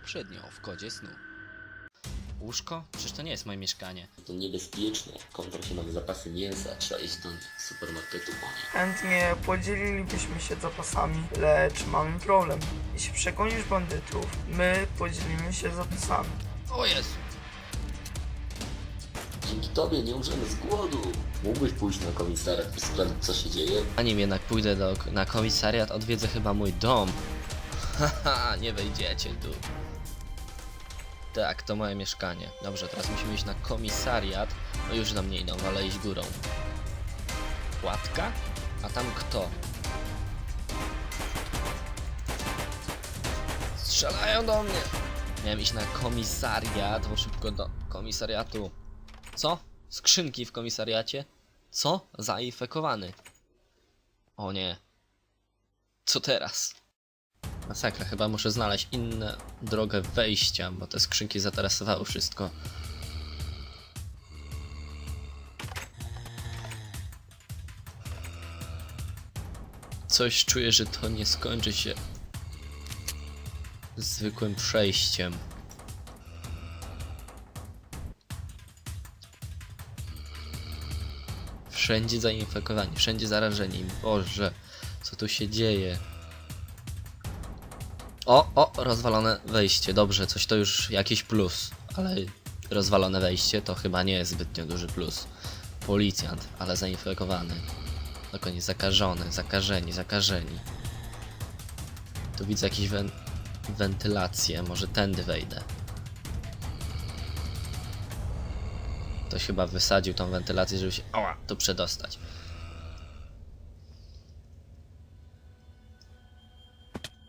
poprzednio w kodzie snu. Łóżko? Przecież to nie jest moje mieszkanie. To niebezpieczne. Kontra się mamy zapasy mięsa. Trzeba iść do supermarketu po nie. Chętnie podzielilibyśmy się zapasami, lecz mamy problem. Jeśli przegonisz bandytów, my podzielimy się zapasami. O Jezu! Dzięki tobie nie umrzemy z głodu. Mógłbyś pójść na komisariat i sprawdzić co się dzieje? Zanim jednak pójdę do, na komisariat, odwiedzę chyba mój dom. Haha, nie wejdziecie tu. Tak, to moje mieszkanie. Dobrze, teraz musimy iść na komisariat. No już na mnie idą, ale iść górą. Płatka? A tam kto? Strzelają do mnie! Miałem iść na komisariat, bo szybko do komisariatu. Co? Skrzynki w komisariacie? Co? Zainfekowany. O nie. Co teraz? Masakra, chyba muszę znaleźć inną drogę wejścia, bo te skrzynki zatarasowały wszystko. Coś czuję, że to nie skończy się zwykłym przejściem. Wszędzie zainfekowani, wszędzie zarażeni. Boże, co tu się dzieje? O, o, rozwalone wejście. Dobrze, coś to już jakiś plus, ale rozwalone wejście to chyba nie jest zbytnio duży plus. Policjant, ale zainfekowany. Na koniec zakażony, zakażeni, zakażeni. Tu widzę jakieś wen wentylacje, może tędy wejdę. Ktoś chyba wysadził tą wentylację, żeby się ała, tu przedostać.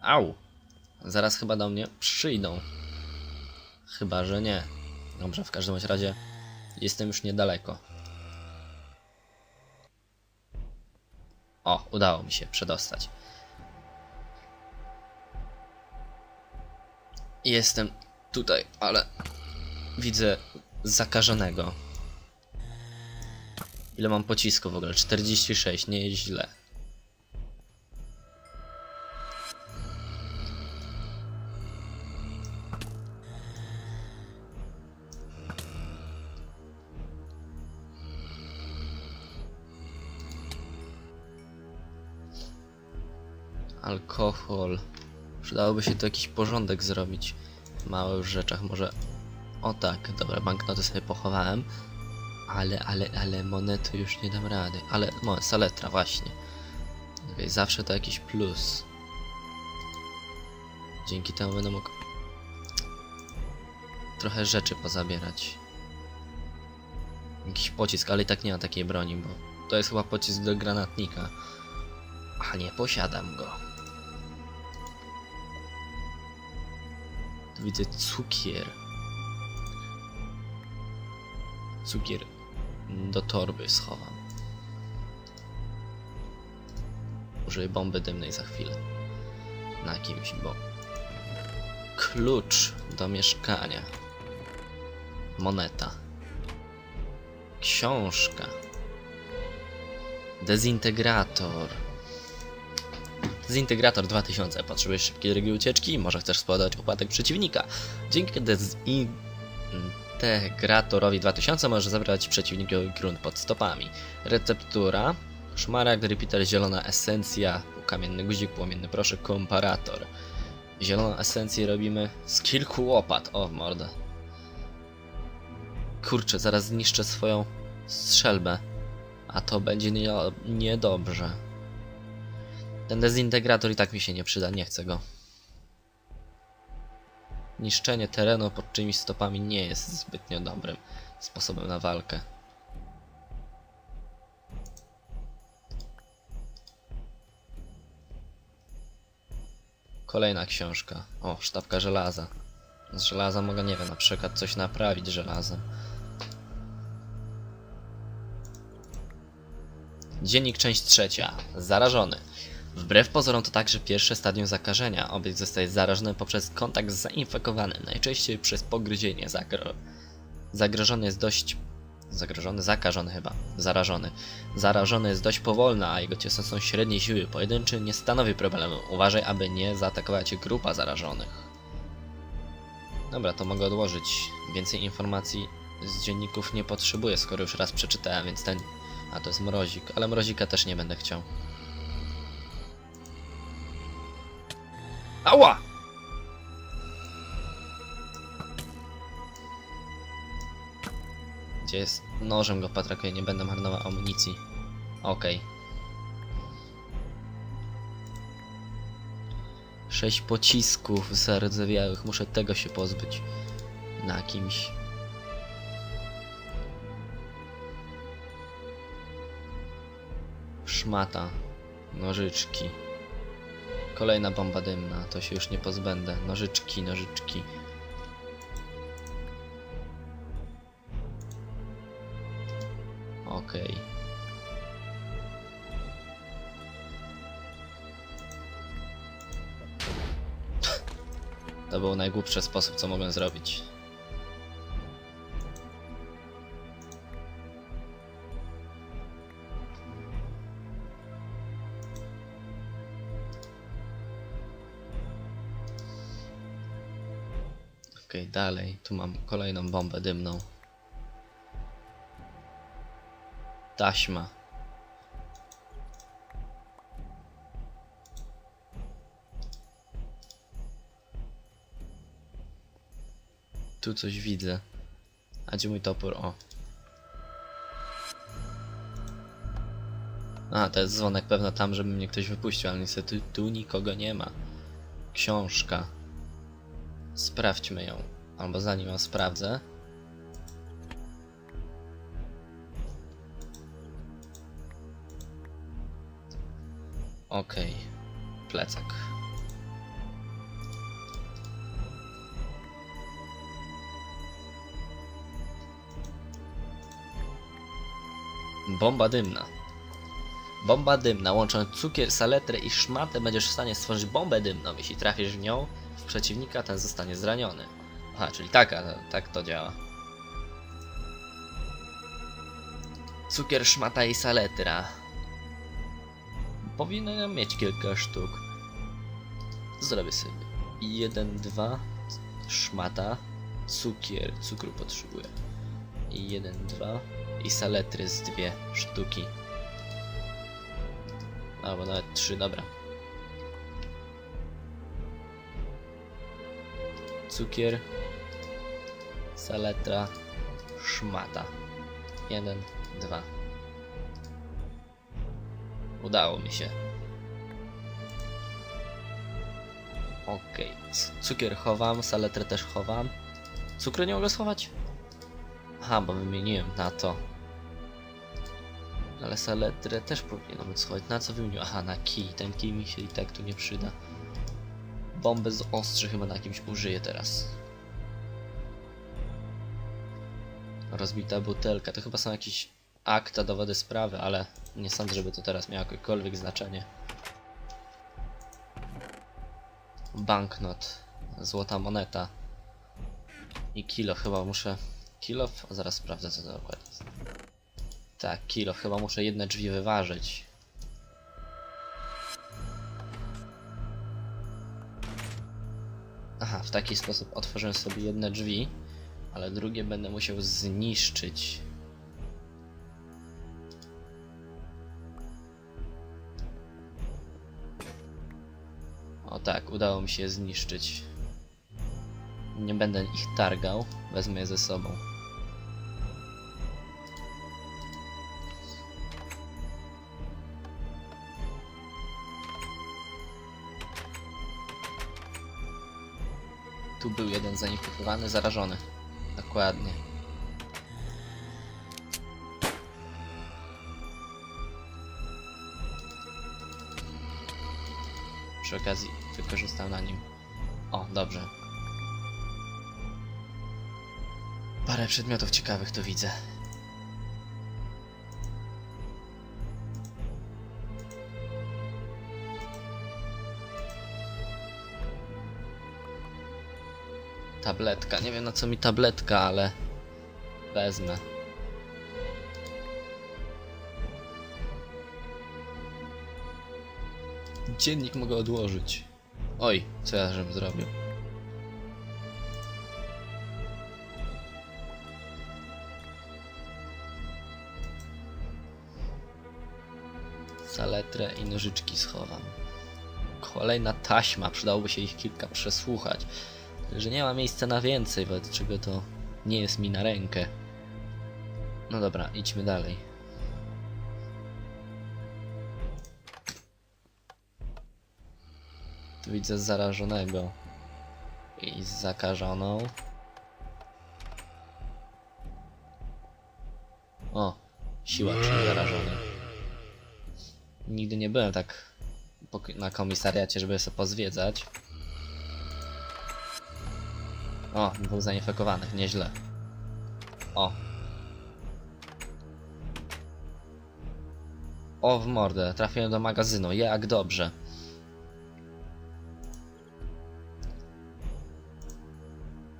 Au! Zaraz chyba do mnie przyjdą. Chyba, że nie. Dobrze, w każdym razie jestem już niedaleko. O, udało mi się przedostać. Jestem tutaj, ale widzę zakażonego. Ile mam pocisku w ogóle? 46, nie jest źle. Alkohol. Przydałoby się tu jakiś porządek zrobić w małych rzeczach. Może. O tak, dobra, banknoty sobie pochowałem. Ale, ale, ale monety już nie dam rady. Ale, no, saletra, właśnie. Zawsze to jakiś plus. Dzięki temu będę mógł trochę rzeczy pozabierać. Jakiś pocisk, ale i tak nie ma takiej broni, bo to jest chyba pocisk do granatnika. A nie posiadam go. Widzę cukier. Cukier do torby schowam. Użyję bomby dymnej za chwilę. Na kimś, bo... Klucz do mieszkania. Moneta. Książka. Dezintegrator. Dezintegrator 2000. Potrzebujesz szybkiej drogi ucieczki? Może chcesz spowodować upadek przeciwnika? Dzięki dezintegratorowi 2000 możesz zabrać przeciwnikowi grunt pod stopami. Receptura. Szmaragd, repeater, zielona esencja, kamienny guzik, płomienny proszek, komparator. Zieloną esencję robimy z kilku łopat. O, mordę. Kurczę, zaraz zniszczę swoją strzelbę. A to będzie nie, niedobrze. Ten dezintegrator i tak mi się nie przyda, nie chcę go. Niszczenie terenu pod czyimiś stopami nie jest zbytnio dobrym sposobem na walkę. Kolejna książka. O, sztabka żelaza. Z żelaza mogę, nie wiem, na przykład coś naprawić żelazem. Dziennik, część trzecia. Zarażony. Wbrew pozorom to także pierwsze stadium zakażenia. Obiekt zostaje zarażony poprzez kontakt z zainfekowanym, najczęściej przez pogryzienie. Zagro... Zagrożony jest dość... Zagrożony? Zakażony chyba. Zarażony. Zarażony jest dość powolny, a jego ciosy są średniej siły. Pojedynczy nie stanowi problemu. Uważaj, aby nie zaatakowała cię grupa zarażonych. Dobra, to mogę odłożyć. Więcej informacji z dzienników nie potrzebuję, skoro już raz przeczytałem, więc ten... A, to jest mrozik, ale mrozika też nie będę chciał. Ała! Gdzie jest? Nożem go patrakuję, nie będę marnował amunicji. Okej. Sześć pocisków zardzewiałych, muszę tego się pozbyć. Na kimś. Szmata. Nożyczki. Kolejna bomba dymna, to się już nie pozbędę. Nożyczki, nożyczki. Okej. To był najgłupszy sposób, co mogłem zrobić. Okej, dalej. Tu mam kolejną bombę dymną. Taśma. Tu coś widzę. A gdzie mój topór? O. A, to jest dzwonek pewno tam, żeby mnie ktoś wypuścił, ale niestety tu nikogo nie ma. Książka. Sprawdźmy ją. Albo zanim ją sprawdzę. Okej. Plecak. Bomba dymna. Bomba dymna. Łącząc cukier, saletrę i szmatę będziesz w stanie stworzyć bombę dymną. Jeśli trafisz w nią, przeciwnika ten zostanie zraniony. Aha, czyli taka, tak to działa. Cukier, szmata i saletra. Powinienem mieć kilka sztuk. Zrobię sobie. Jeden, dwa, szmata, cukier, cukru potrzebuję. I jeden, dwa, i saletry z dwie sztuki. Albo nawet trzy, dobra. Cukier, saletra, szmata. Jeden, dwa. Udało mi się. C- cukier chowam, saletrę też chowam. Cukru nie mogę schować? Aha, bo wymieniłem na to. Ale saletrę też powinienem schować. Na co wymieniłem? Aha, na kij. Ten kij mi się i tak tu nie przyda. Bombę z ostrzy chyba na kimś użyję teraz. Rozbita butelka. To chyba są jakieś akta, dowody sprawy, ale nie sądzę, żeby to teraz miało jakiekolwiek znaczenie. Banknot. Złota moneta. I kilo chyba muszę... Kilo? Zaraz sprawdzę co to dokładnie jest. Tak, kilo. Chyba muszę jedne drzwi wyważyć. Aha, w taki sposób otworzyłem sobie jedne drzwi, ale drugie będę musiał zniszczyć. O tak, udało mi się zniszczyć. Nie będę ich targał, wezmę je ze sobą. Tu był jeden zainfekowany, zarażony. Dokładnie. Przy okazji wykorzystam na nim. O, dobrze. Parę przedmiotów ciekawych tu widzę. Tabletka. Nie wiem na co mi tabletka, ale wezmę. Dziennik mogę odłożyć. Oj, co ja żem zrobił? Saletrę i nożyczki schowam. Kolejna taśma, przydałoby się ich kilka przesłuchać. Że nie ma miejsca na więcej, wobec czego to nie jest mi na rękę. No dobra, idźmy dalej. Tu widzę zarażonego i zakażoną. O, siłacz zarażony. Nigdy nie byłem tak na komisariacie, żeby sobie pozwiedzać. O, dwóch zainfekowanych, nieźle. O. O, w mordę, trafiłem do magazynu, jak dobrze.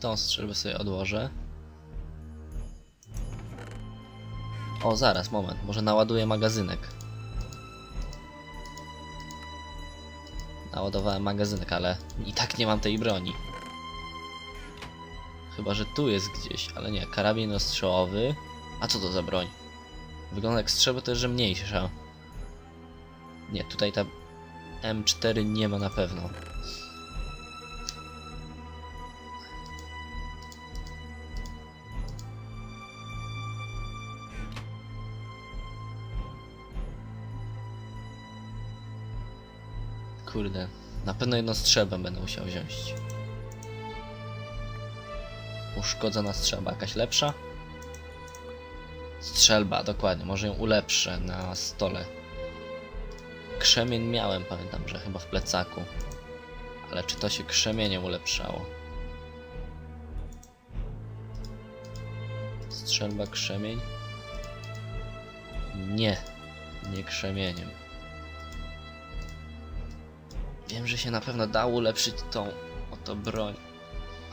Tą strzelbę sobie odłożę. O, zaraz, moment, może naładuję magazynek. Naładowałem magazynek, ale i tak nie mam tej broni. Chyba, że tu jest gdzieś, ale nie. Karabin ostrzałowy. A co to za broń? Wygląda jak strzelba, to jest, że mniejsza. Nie, tutaj ta M4 nie ma na pewno. Kurde, na pewno jedną strzelbę będę musiał wziąć. Uszkodzona strzelba, jakaś lepsza? Strzelba, dokładnie, może ją ulepszę na stole. Krzemień miałem, pamiętam, że chyba w plecaku. Ale czy to się krzemieniem ulepszało? Strzelba, krzemień? Nie, nie krzemieniem. Wiem, że się na pewno da ulepszyć tą oto broń.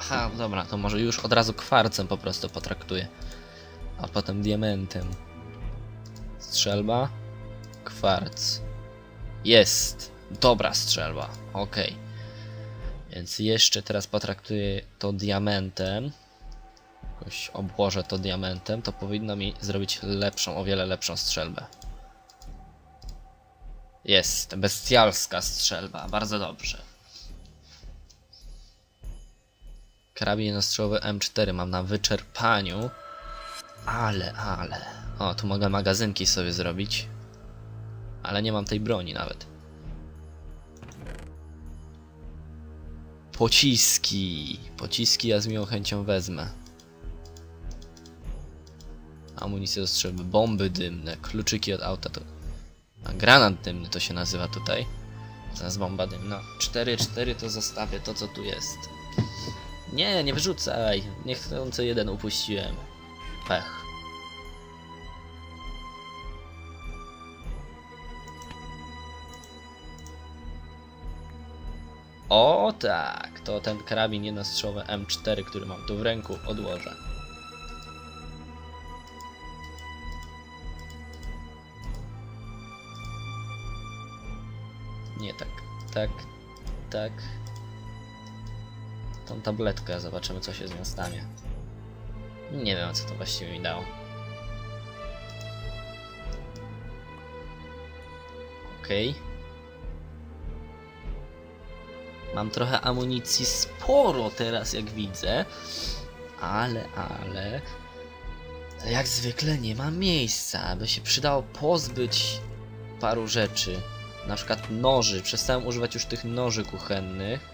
Aha, dobra, to może już od razu kwarcem po prostu potraktuję. A potem diamentem. Strzelba. Kwarc. Jest. Dobra strzelba. Okej. Więc jeszcze teraz potraktuję to diamentem. Jakoś obłożę to diamentem. To powinno mi zrobić lepszą, o wiele lepszą strzelbę. Jest. Bestialska strzelba. Bardzo dobrze. Karabin jednostrzałowy M4 mam na wyczerpaniu. Ale, ale. O, tu mogę magazynki sobie zrobić. Ale nie mam tej broni nawet. Pociski. Pociski ja z miłą chęcią wezmę. Amunicję do strzelby, bomby dymne, kluczyki od auta to... A granat dymny to się nazywa tutaj. Zaraz bomba dymna. 4-4 to zostawię to co tu jest. Nie, nie wyrzucaj. Niechcący jeden upuściłem. Pech. O tak, to ten karabin jednostrzałowy M4, który mam tu w ręku, odłożę. Nie tak, tak, tak. Tą tabletkę, zobaczymy co się z nią stanie. Nie wiem co to właściwie mi dało. Okej. Mam trochę amunicji sporo teraz, jak widzę. Ale, ale... Jak zwykle nie ma miejsca, by się przydało pozbyć paru rzeczy. Na przykład noży. Przestałem używać już tych noży kuchennych.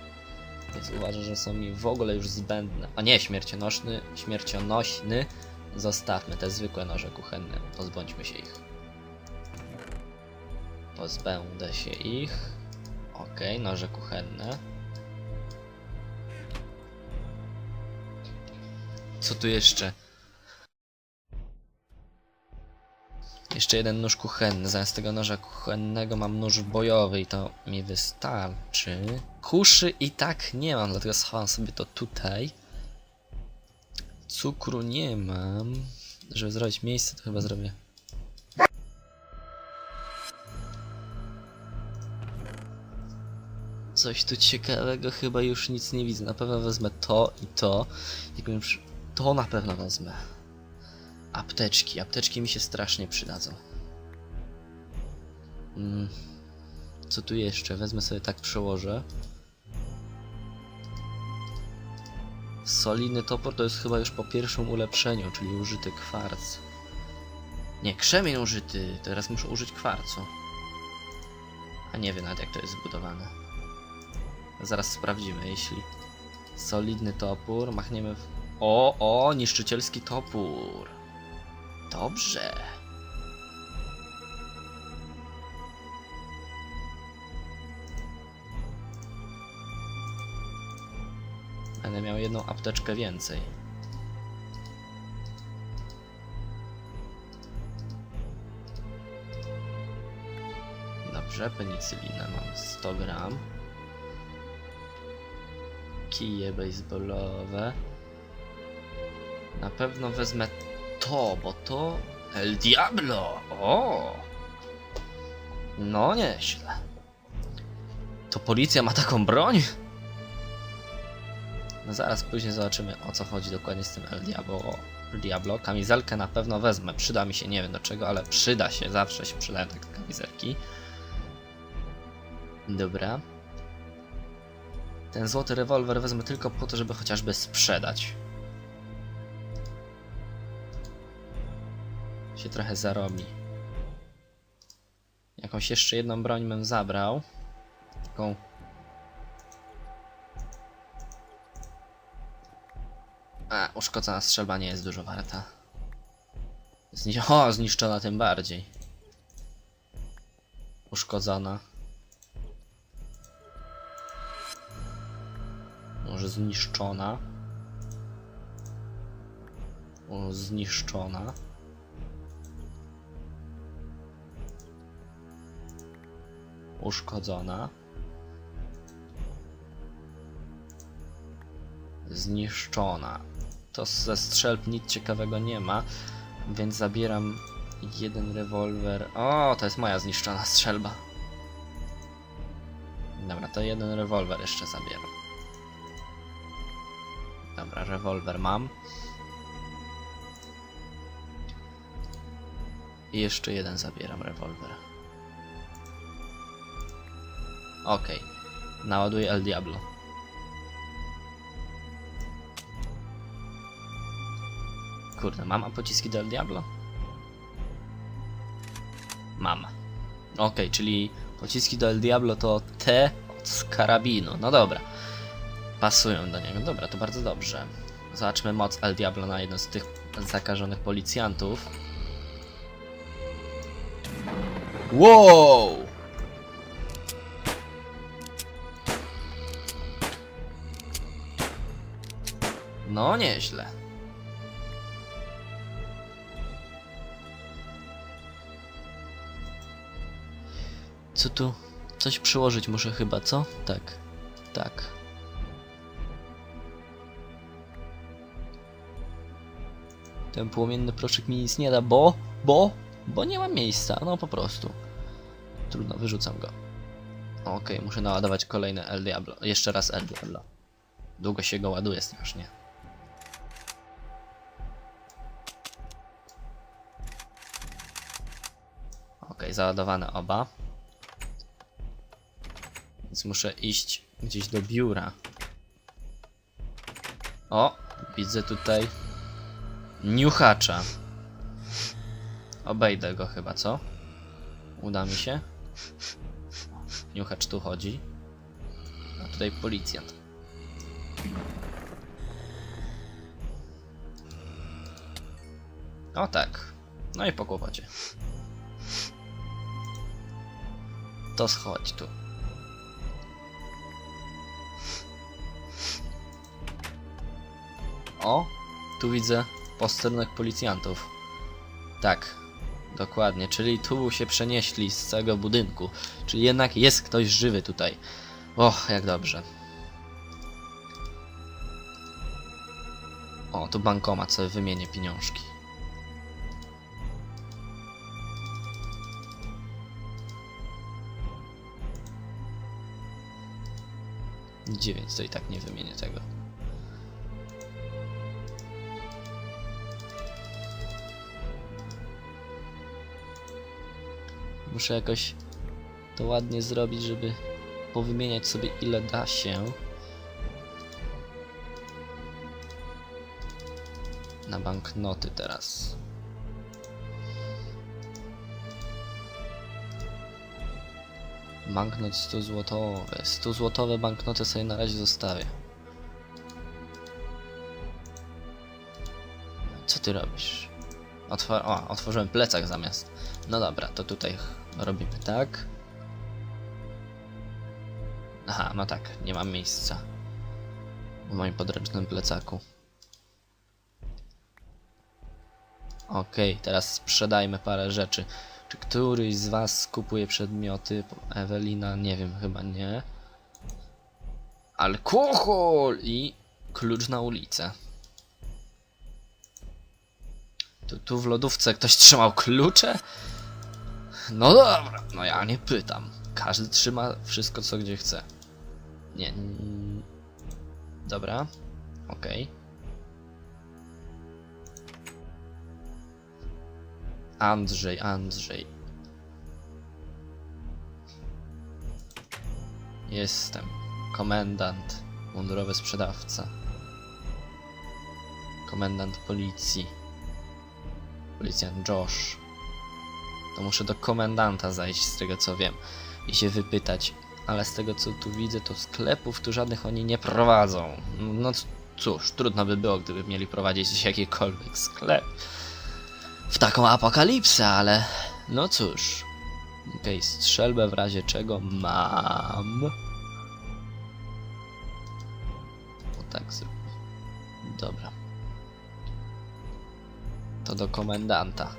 Więc uważam, że są mi w ogóle już zbędne. A nie, śmiercionośny, śmiercionośny. Zostawmy te zwykłe noże kuchenne. Pozbądźmy się ich. Pozbędę się ich. Okej, noże kuchenne. Co tu jeszcze? Jeszcze jeden nóż kuchenny. Zamiast tego noża kuchennego mam nóż bojowy i to mi wystarczy. Kuszy i tak nie mam, dlatego schowam sobie to tutaj. Cukru nie mam. Żeby zrobić miejsce, to chyba zrobię. Coś tu ciekawego, chyba już nic nie widzę. Na pewno wezmę to i to. Jakbym. To na pewno wezmę. Apteczki. Apteczki mi się strasznie przydadzą. Mm. Co tu jeszcze? Wezmę sobie tak przełożę. Solidny topór to jest chyba już po pierwszym ulepszeniu, czyli użyty kwarc. Nie, krzemień użyty. Teraz muszę użyć kwarcu. A nie wiem nawet jak to jest zbudowane. Zaraz sprawdzimy, jeśli solidny topór, machniemy w... O, o, niszczycielski topór. Dobrze. Będę miał jedną apteczkę więcej. Dobrze, penicylinę mam 100 gram. Kije baseballowe. Na pewno wezmę to, bo to El Diablo. O! No nieźle. To policja ma taką broń? No zaraz później zobaczymy o co chodzi dokładnie z tym El Diablo. El Diablo. Kamizelkę na pewno wezmę. Przyda mi się, nie wiem do czego, ale przyda się. Zawsze się przydają takie kamizelki. Dobra. Ten złoty rewolwer wezmę tylko po to, żeby chociażby sprzedać. Się trochę zarobi. Jakąś jeszcze jedną broń bym zabrał. Taką A, uszkodzona strzelba nie jest dużo warta. Zni o, zniszczona tym bardziej. Uszkodzona. Może zniszczona. O, zniszczona. Uszkodzona. Zniszczona. To ze strzelb nic ciekawego nie ma, więc zabieram jeden rewolwer. O, to jest moja zniszczona strzelba. Dobra, to jeden rewolwer jeszcze zabieram. Dobra, rewolwer mam. I jeszcze jeden zabieram rewolwer. Okej. Naładuję El Diablo. Kurde, mam pociski do El Diablo? Mam. Okej, czyli pociski do El Diablo to te z karabinu. No dobra. Pasują do niego. Dobra, to bardzo dobrze. Zobaczmy moc El Diablo na jedno z tych zakażonych policjantów. Wow! No nieźle. Co tu? Coś przyłożyć muszę chyba, co? Tak. Tak. Ten płomienny proszek mi nic nie da, bo... Bo... Bo nie mam miejsca, no po prostu. Trudno, wyrzucam go. Okej, muszę naładować kolejne El Diablo. Jeszcze raz El Diablo. Długo się go ładuje strasznie. Okej, załadowane oba. Więc muszę iść gdzieś do biura. O, widzę tutaj niuchacza. Obejdę go chyba, co? Uda mi się. Niuchacz tu chodzi. A tutaj policjant. O tak. No i po kłopocie. To schodź tu. O, tu widzę posterunek policjantów. Tak, dokładnie, czyli tu się przenieśli z całego budynku. Czyli jednak jest ktoś żywy tutaj. Och, jak dobrze. O, tu bankomat sobie wymienię pieniążki. Dziewięć, to i tak nie wymienię tego. Muszę jakoś to ładnie zrobić, żeby powymieniać sobie ile da się. Na banknoty teraz. Banknot 100 złotowy. 100 złotowe banknoty sobie na razie zostawię. Co ty robisz? Otwor o, otworzyłem plecak zamiast. No dobra, to tutaj robimy tak. Aha, no tak, nie mam miejsca. W moim podręcznym plecaku. Okej, teraz sprzedajmy parę rzeczy. Czy któryś z was kupuje przedmioty? Ewelina, nie wiem, chyba nie. Alkohol i klucz na ulicę. Tu, tu w lodówce ktoś trzymał klucze? No dobra, no ja nie pytam. Każdy trzyma wszystko, co gdzie chce. Nie. Dobra. Okej. Andrzej, Andrzej. Jestem. Komendant. Mundurowy sprzedawca. Komendant policji. Policjant Josh. To muszę do komendanta zajść, z tego co wiem, i się wypytać. Ale z tego co tu widzę, to sklepów tu żadnych oni nie prowadzą. No c- cóż, trudno by było, gdyby mieli prowadzić jakikolwiek sklep. W taką apokalipsę, ale no cóż. Okej, strzelbę w razie czego mam. O tak zróbmy. Dobra. To do komendanta.